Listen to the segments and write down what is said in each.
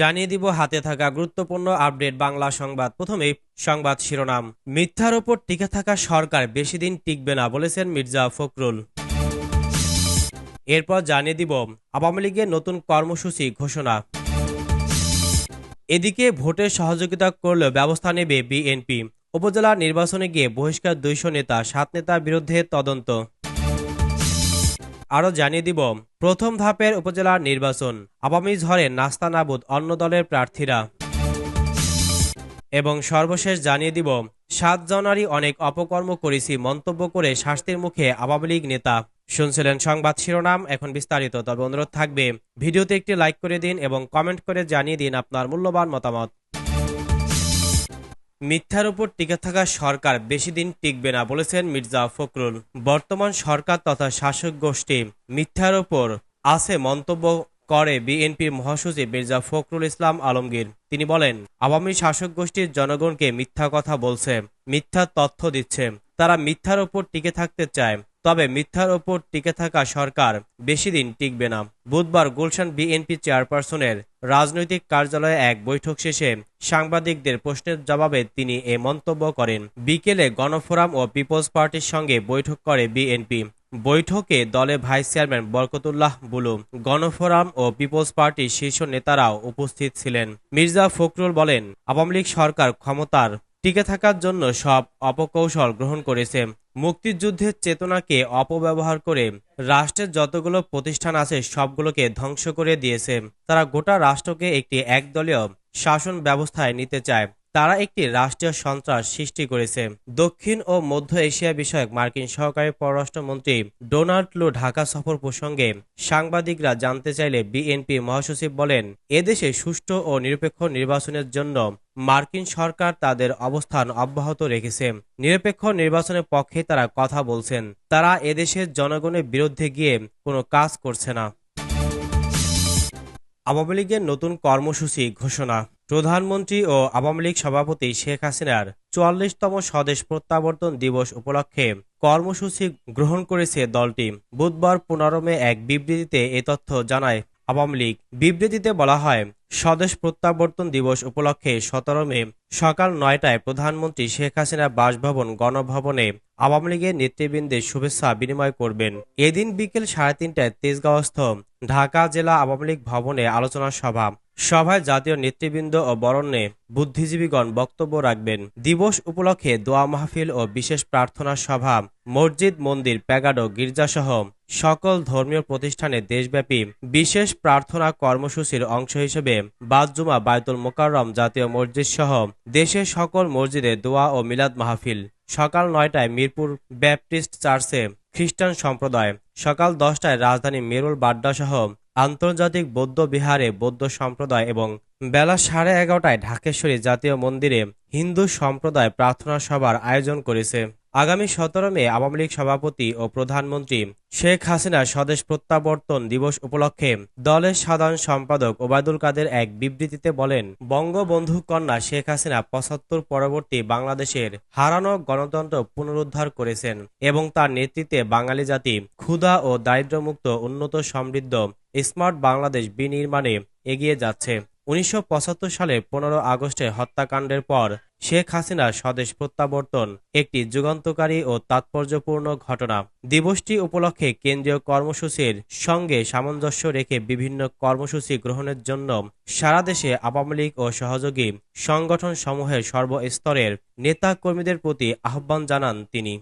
জানিয়ে দিব হাতে থাকা গুরুত্বপূর্ণ আপডেট বাংলা সংবাদ। প্রথমে সংবাদ শিরোনাম। মিথ্যার ওপর টিকে থাকা সরকার বেশি দিন টিকবে না বলেছেন মির্জা ফখরুল। এরপর জানিয়ে দিব আওয়ামী লীগের নতুন কর্মসূচি ঘোষণা। এদিকে ভোটে সহযোগিতা করলেও ব্যবস্থা নেবে বিএনপি। উপজেলা নির্বাচনে গিয়ে বহিষ্কার দুইশো নেতা, সাত নেতার বিরুদ্ধে তদন্ত। আরও জানিয়ে দিব প্রথম ধাপের উপজেলা নির্বাচন। আওয়ামী ঝড়ে নাস্তানাবুদ অন্য দলের প্রার্থীরা। এবং সর্বশেষ জানিয়ে দিব, সাত জানুয়ারি অনেক অপকর্ম করেছি মন্তব্য করে শাস্তির মুখে আওয়ামী লীগ নেতা। শুনছিলেন সংবাদ শিরোনাম, এখন বিস্তারিত। তবে অনুরোধ থাকবে, ভিডিওতে একটি লাইক করে দিন এবং কমেন্ট করে জানিয়ে দিন আপনার মূল্যবান মতামত। মিথ্যার উপর টিকে থাকা সরকার বেশি দিন টিকবে না বলেছেন মির্জা ফখরুল। বর্তমান সরকার তথা শাসক গোষ্ঠী মিথ্যার উপর আছে মন্তব্য করে বিএনপির মহাসচিব মির্জা ফখরুল ইসলাম আলমগীর। তিনি বলেন, আওয়ামী শাসক গোষ্ঠীর জনগণকে মিথ্যা কথা বলছে, মিথ্যা তথ্য দিচ্ছে। তারা মিথ্যার ওপর টিকে থাকতে চায়। তবে মিথ্যার ওপর টিকে থাকা সরকার বেশি দিন টিকবে না। বুধবার গুলশান বিএনপি চেয়ারপারসনের রাজনৈতিক কার্যালয়ে এক বৈঠক শেষে সাংবাদিকদের প্রশ্নের জবাবে তিনি এ মন্তব্য করেন। বিকেলে গণফোরাম ও পিপলস পার্টির সঙ্গে বৈঠক করে বিএনপি। বৈঠকে দলে ভাইস চেয়ারম্যান বরকতুল্লাহ বুলু, গণফোরাম ও পিপলস পার্টির শীর্ষ নেতারাও উপস্থিত ছিলেন। মির্জা ফখরুল বলেন, আওয়ামী লীগ সরকার ক্ষমতার টিকে থাকার জন্য সব অপকৌশল গ্রহণ করেছে। মুক্তিযুদ্ধের চেতনাকে অপব্যবহার করে রাষ্ট্রের যতগুলো প্রতিষ্ঠান আছে, সবগুলোকে ধ্বংস করে দিয়েছে। তারা গোটা রাষ্ট্রকে একটি একদলীয় শাসন ব্যবস্থায় নিতে চায়। তারা একটি রাষ্ট্রীয় সন্ত্রাস সৃষ্টি করেছে। দক্ষিণ ও মধ্য এশিয়া বিষয়ক মার্কিন সহকারী পররাষ্ট্রমন্ত্রী ডোনাল্ড লু ঢাকা সফর প্রসঙ্গে সাংবাদিকরা জানতে চাইলে বিএনপি মহাসচিব বলেন এদেশে সুষ্ঠু ও নিরপেক্ষ নির্বাচনের জন্য মার্কিন সরকার তাদের অবস্থান অব্যাহত রেখেছে। নিরপেক্ষ নির্বাচনের পক্ষে তারা কথা বলছেন। তারা এদেশের জনগণের বিরুদ্ধে গিয়ে কোনো কাজ করছে না। আওয়ামী লীগের নতুন কর্মসূচি ঘোষণা। প্রধানমন্ত্রী ও আওয়ামী লীগ সভাপতি শেখ হাসিনার চুয়াল্লিশতম স্বদেশ প্রত্যাবর্তন দিবস উপলক্ষে কর্মসূচি গ্রহণ করেছে দলটি। বুধবার পনেরো মে এক বিবৃতিতে এ তথ্য জানায় আওয়ামী লীগ বিবৃতিতে বলা হয়, স্বদেশ প্রত্যাবর্তন দিবস উপলক্ষে সতেরো মে সকাল নয়টায় প্রধানমন্ত্রী শেখ হাসিনা বাসভবন গণভবনে আওয়ামী লীগের নেতৃবৃন্দের শুভেচ্ছা বিনিময় করবেন। এদিন বিকেল সাড়ে তিনটায় তেজগাঁওস্থ ঢাকা জেলা আওয়ামী লীগ ভবনে আলোচনা সভা সভায় জাতীয় নেতৃবৃন্দ ও বরণ্যে বুদ্ধিজীবীগণ বক্তব্য রাখবেন। দিবস উপলক্ষে দোয়া মাহফিল ও বিশেষ প্রার্থনা সভা, মসজিদ, মন্দির, প্যাগাডো, গির্জাসহ সকল ধর্মীয় প্রতিষ্ঠানে দেশব্যাপী বিশেষ প্রার্থনা কর্মসূচির অংশ হিসেবে বাদজুমা বায়তুল মোকাররম জাতীয় মসজিদ সহ দেশের সকল মসজিদে দোয়া ও মিলাদ মাহফিল। সকাল নয়টায় মিরপুর ব্যাপটিস্ট চার্চে খ্রিস্টান সম্প্রদায়, সকাল দশটায় রাজধানী মেরুল বাড্ডা সহ আন্তর্জাতিক বৌদ্ধ বিহারে বৌদ্ধ সম্প্রদায় এবং বেলা সাড়ে এগারোটায় ঢাকেশ্বরী জাতীয় মন্দিরে হিন্দু সম্প্রদায় প্রার্থনা সভার আয়োজন করেছে। আগামী সতেরো মে আওয়ামী লীগ সভাপতি ও প্রধানমন্ত্রী শেখ হাসিনা স্বদেশ প্রত্যাবর্তন দিবস উপলক্ষে দলের সাধারণ সম্পাদক ওবায়দুল কাদের এক বিবৃতিতে বলেন, বঙ্গবন্ধু কন্যা শেখ হাসিনা পঁচাত্তর পরবর্তী বাংলাদেশের হারানো গণতন্ত্র পুনরুদ্ধার করেছেন এবং তার নেতৃত্বে বাঙালি জাতি ক্ষুধা ও দারিদ্র্যমুক্ত, উন্নত সমৃদ্ধ স্মার্ট বাংলাদেশ বিনির্মাণে এগিয়ে যাচ্ছে। উনিশশো সালের পনেরো আগস্টে হত্যাকাণ্ডের পর শেখ হাসিনার স্বদেশ প্রত্যাবর্তন, একটি যুগান্তকারী ও তাৎপর্যপূর্ণ ঘটনা। দিবসটি উপলক্ষে কেন্দ্রীয় কর্মসূচির সঙ্গে সামঞ্জস্য রেখে বিভিন্ন কর্মসূচি গ্রহণের জন্য সারা দেশে আওয়ামী লীগ ও সহযোগী সংগঠন সমূহের সর্বস্তরের নেতা কর্মীদের প্রতি আহ্বান জানান তিনি।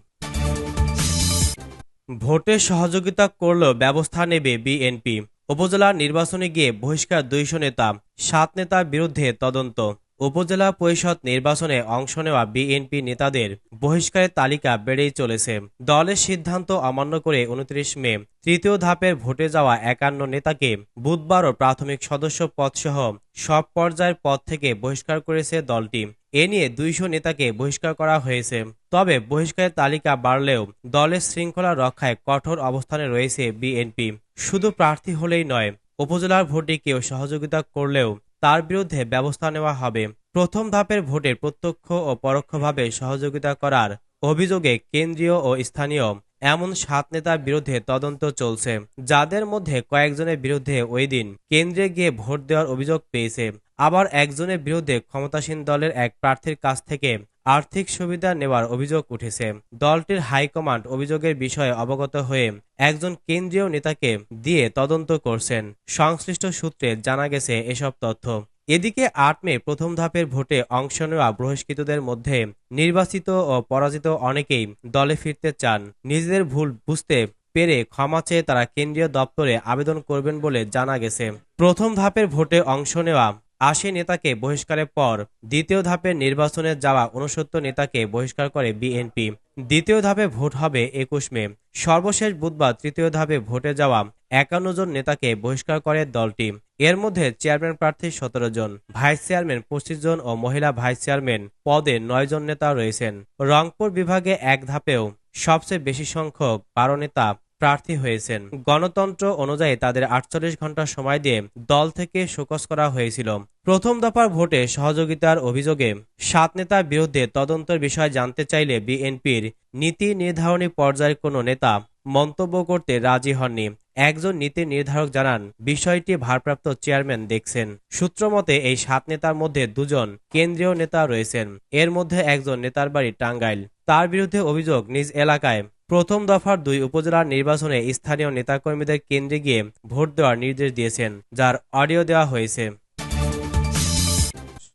ভোটে সহযোগিতা করলেও ব্যবস্থা নেবে বিএনপি। উপজেলা নির্বাচনে গিয়ে বহিষ্কার দুইশো নেতা, সাত নেতার বিরুদ্ধে তদন্ত। উপজেলা পরিষদ নির্বাচনে অংশ নেওয়া বিএনপি নেতাদের বহিষ্কারের তালিকা বেড়েই চলেছে। দলের সিদ্ধান্ত অমান্য করে উনত্রিশ মে, তৃতীয় ধাপের ভোটে যাওয়া একান্ন নেতাকে বুধবারও প্রাথমিক সদস্য পদসহ সব পর্যায়ের পদ থেকে বহিষ্কার করেছে দলটি। এ নিয়ে দুইশো নেতাকে বহিষ্কার করা হয়েছে। তবে বহিষ্কারের তালিকা বাড়লেও দলের শৃঙ্খলা রক্ষায় কঠোর অবস্থানে রয়েছে বিএনপি। শুধু প্রার্থী হলেই নয়, উপজেলার ভোটে কেউ সহযোগিতা করলেও তার বিরুদ্ধে ব্যবস্থা নেওয়া হবে। প্রথম ধাপের ভোটে প্রত্যক্ষ ও পরোক্ষভাবে সহযোগিতা করার অভিযোগে কেন্দ্রীয় ও স্থানীয় এমন সাত নেতার বিরুদ্ধে তদন্ত চলছে, যাদের মধ্যে কয়েকজনের বিরুদ্ধে ওই দিন কেন্দ্রে গিয়ে ভোট দেওয়ার অভিযোগ পেয়েছে। আবার একজনের বিরুদ্ধে ক্ষমতাসীন দলের এক প্রার্থীর কাছ থেকে আর্থিক সুবিধা নেওয়ার অভিযোগ উঠেছে। দলটির হাইকমান্ড অভিযোগের বিষয়ে অবগত হয়ে একজন কেন্দ্রীয় নেতাকে দিয়ে তদন্ত করছেন। সংশ্লিষ্ট সূত্রে জানা গেছে এসব তথ্য। এদিকে আট মে প্রথম ধাপের ভোটে অংশ নেওয়া বহিষ্কৃতদের মধ্যে নির্বাচিত ও পরাজিত অনেকেই দলে ফিরতে চান। নিজেদের ভুল বুঝতে পেরে ক্ষমা চেয়ে তারা কেন্দ্রীয় দপ্তরে আবেদন করবেন বলে জানা গেছে। প্রথম ধাপের ভোটে অংশ নেওয়া আশি নেতাকে বহিষ্কারের পর দ্বিতীয় ধাপের নির্বাচনে যাওয়া উনসত্তর নেতাকে বহিষ্কার করে বিএনপি। দ্বিতীয় ধাপে ভোট হবে একুশ মে। সর্বশেষ বুধবার তৃতীয় ধাপে ভোটে যাওয়া একান্ন জন নেতাকে বহিষ্কার করে দলটি। এর মধ্যে চেয়ারম্যান প্রার্থী সতেরো জন, ভাইস চেয়ারম্যান পঁচিশ জন ও মহিলা ভাইস চেয়ারম্যান পদে নয় জন নেতা রয়েছেন। রংপুর বিভাগে এক ধাপেও সবচেয়ে বেশি সংখ্যক বারো নেতা প্রার্থী হয়েছেন। গণতন্ত্র অনুযায়ী তাদের আটচল্লিশ ঘণ্টা সময় দিয়ে দল থেকে শোকস করা হয়েছিল। প্রথম দফার ভোটে সহযোগিতার অভিযোগে সাত নেতার বিরুদ্ধে তদন্তের বিষয় জানতে চাইলে বিএনপির নীতি নির্ধারণী পর্যায়ের কোনো নেতা মন্তব্য করতে রাজি হননি। একজন নীতি নির্ধারক জানান, বিষয়টি ভারপ্রাপ্ত চেয়ারম্যান দেখছেন। সূত্রমতে এই সাত নেতার মধ্যে দুজন কেন্দ্রীয় নেতা রয়েছেন। এর মধ্যে একজন নেতার বাড়ি টাঙ্গাইল। তার বিরুদ্ধে অভিযোগ নিজ এলাকায় প্রথম দফার দুই উপজেলার নির্বাচনে স্থানীয় নেতাকর্মীদের কেন্দ্রে গিয়ে ভোট দেওয়ার নির্দেশ দিয়েছেন, যার অডিও দেওয়া হয়েছে।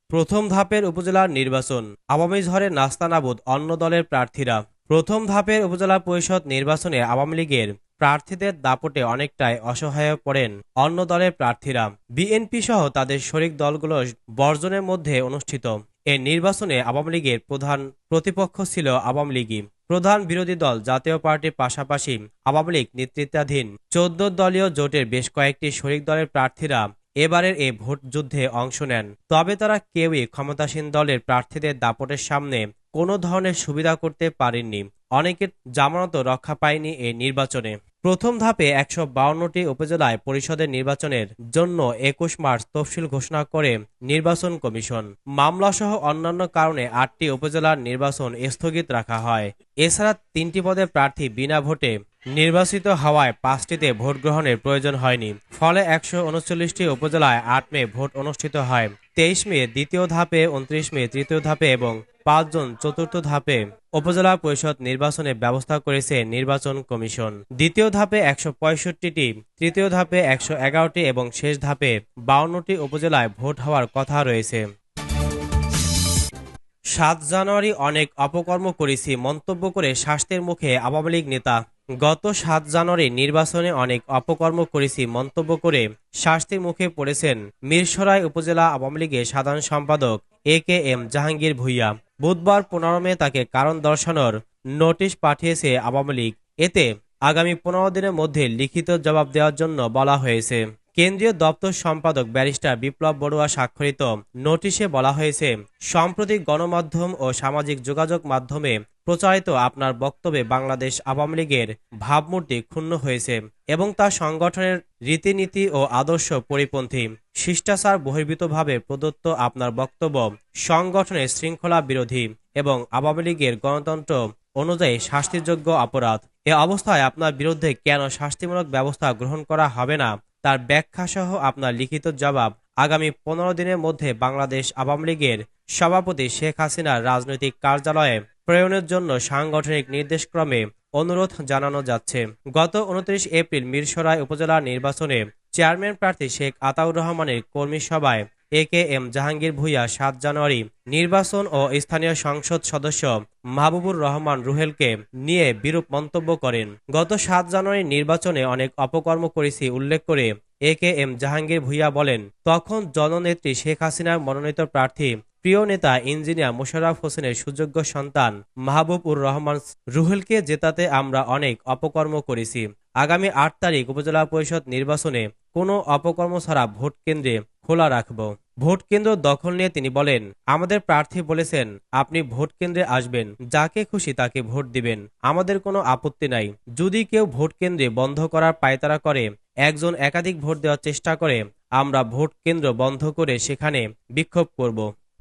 প্রথম ধাপের উপজেলার নির্বাচন। আওয়ামী ঝড়ে নাস্তানাবুদ অন্য দলের প্রার্থীরা। প্রথম ধাপের উপজেলা পরিষদ নির্বাচনে আওয়ামী লীগের প্রার্থীদের দাপটে অনেকটাই অসহায় পড়েন অন্য দলের প্রার্থীরা। বিএনপি সহ তাদের শরিক দলগুলো বর্জনের মধ্যে অনুষ্ঠিত। এ নির্বাচনে আওয়ামী লীগের প্রধান প্রতিপক্ষ ছিল আওয়ামী লীগই। প্রধান বিরোধী দল জাতীয় পার্টির পাশাপাশি আওয়ামী লীগ নেতৃত্বাধীন চোদ্দ দলীয় জোটের বেশ কয়েকটি শরিক দলের প্রার্থীরা এবারের এ ভোট যুদ্ধে অংশ নেন। তবে তারা কেউই ক্ষমতাসীন দলের প্রার্থীদের দাপটের সামনে কোনো ধরনের সুবিধা করতে পারেননি। অনেকের জামানত রক্ষা পায়নি এই নির্বাচনে। প্রথম ধাপে একশো বাউন্নটি উপজেলায় পরিষদের নির্বাচনের জন্য একুশ মার্চ তফসিল ঘোষণা করে নির্বাচন কমিশন। মামলাসহ অন্যান্য কারণে আটটি উপজেলার নির্বাচন স্থগিত রাখা হয়। এছাড়া তিনটি পদে প্রার্থী বিনা ভোটে নির্বাচিত হওয়ায় পাঁচটিতে ভোট গ্রহণের প্রয়োজন হয়নি। ফলে একশো উনচল্লিশটি উপজেলায় আট মে ভোট অনুষ্ঠিত হয়। তেইশ মে দ্বিতীয় ধাপে, উনত্রিশ মে তৃতীয় ধাপে এবং পাঁচজন চতুর্থ ধাপে উপজেলা পরিষদ নির্বাচনে ব্যবস্থা করেছে নির্বাচন কমিশন। দ্বিতীয় ধাপে একশো তৃতীয় ধাপে একশো এগারোটি এবং শেষ ধাপে বাউন্নটি উপজেলায় ভোট হওয়ার কথা রয়েছে। সাত জানুয়ারি অনেক অপকর্ম করেছি, মন্তব্য করে শাস্তির মুখে আওয়ামী লীগ নেতা গত সাত জানুয়ারি নির্বাচনে অনেক অপকর্ম করেছি মন্তব্য করে শাস্তির মুখে পড়েছেন মিরসরাই উপজেলা আওয়ামী লীগের সাধারণ সম্পাদক A K M Jahangir Bhuiyan. বুধবার পনেরো মে তাকে কারণ দর্শানোর নোটিশ পাঠিয়েছে আওয়ামী লীগ। এতে আগামী পনেরো দিনের মধ্যে লিখিত জবাব দেওয়ার জন্য বলা হয়েছে। কেন্দ্রীয় দপ্তর সম্পাদক ব্যারিস্টার বিপ্লব বড়ুয়া স্বাক্ষরিত নোটিশে বলা হয়েছে, সাম্প্রতিক গণমাধ্যম ও সামাজিক যোগাযোগ মাধ্যমে প্রচারিত আপনার বক্তব্যে বাংলাদেশ আওয়ামী লীগের ভাবমূর্তি ক্ষুণ্ণ হয়েছে এবং তা সংগঠনের রীতিনীতি ও আদর্শ পরিপন্থী। শিষ্টাচার বহির্ভূতভাবে প্রদত্ত আপনার বক্তব্য সংগঠনের শৃঙ্খলা বিরোধী এবং আওয়ামী লীগের গণতন্ত্র অনুযায়ী শাস্তিযোগ্য অপরাধ। এ অবস্থায় আপনার বিরুদ্ধে কেন শাস্তিমূলক ব্যবস্থা গ্রহণ করা হবে না তার ব্যাখ্যা সহ আপনার লিখিত জবাব আগামী পনেরো দিনের মধ্যে বাংলাদেশ আওয়ামী লীগের সভাপতি শেখ হাসিনার রাজনৈতিক কার্যালয়ে প্রেরণের জন্য সাংগঠনিক নির্দেশক্রমে অনুরোধ জানানো যাচ্ছে। গত উনত্রিশ এপ্রিল মিরসরাই উপজেলা নির্বাচনে চেয়ারম্যান প্রার্থী শেখ আতাউর রহমানের কর্মী সভায় A K M Jahangir Bhuiyan, সাত জানুয়ারি, নির্বাচন ও স্থানীয় সংসদ সদস্য মাহবুবুর রহমান রুহেলকে নিয়ে বিরূপ মন্তব্য করেন। গত সাত জানুয়ারি নির্বাচনে অনেক অপকর্ম করেছি উল্লেখ করে A K M Jahangir Bhuiyan বলেন, তখন জননেত্রী শেখ হাসিনার মনোনীত প্রার্থী, প্রিয় নেতা ইঞ্জিনিয়ার মোশাররফ হোসেনের সুযোগ্য সন্তান মাহবুব উর রহমান রুহেলকে জেতাতে আমরা অনেক অপকর্ম করেছি। আগামী আট তারিখ উপজেলা পরিষদ নির্বাচনে কোনো অপকর্ম ছাড়া ভোট কেন্দ্রে খোলা রাখব। ভোট কেন্দ্র দখল নিয়ে তিনি বলেন, আমাদের প্রার্থী বলেছেন, আপনি ভোট কেন্দ্রে আসবেন। যাকে খুশি তাকে ভোট দিবেন। আমাদের কোনো আপত্তি নাই। যদি কেউ ভোট কেন্দ্রে বন্ধ করার পায়তারা করে, একজন একাধিক ভোট দেওয়ার চেষ্টা করে, আমরা ভোট কেন্দ্র বন্ধ করে সেখানে বিক্ষোভ করব।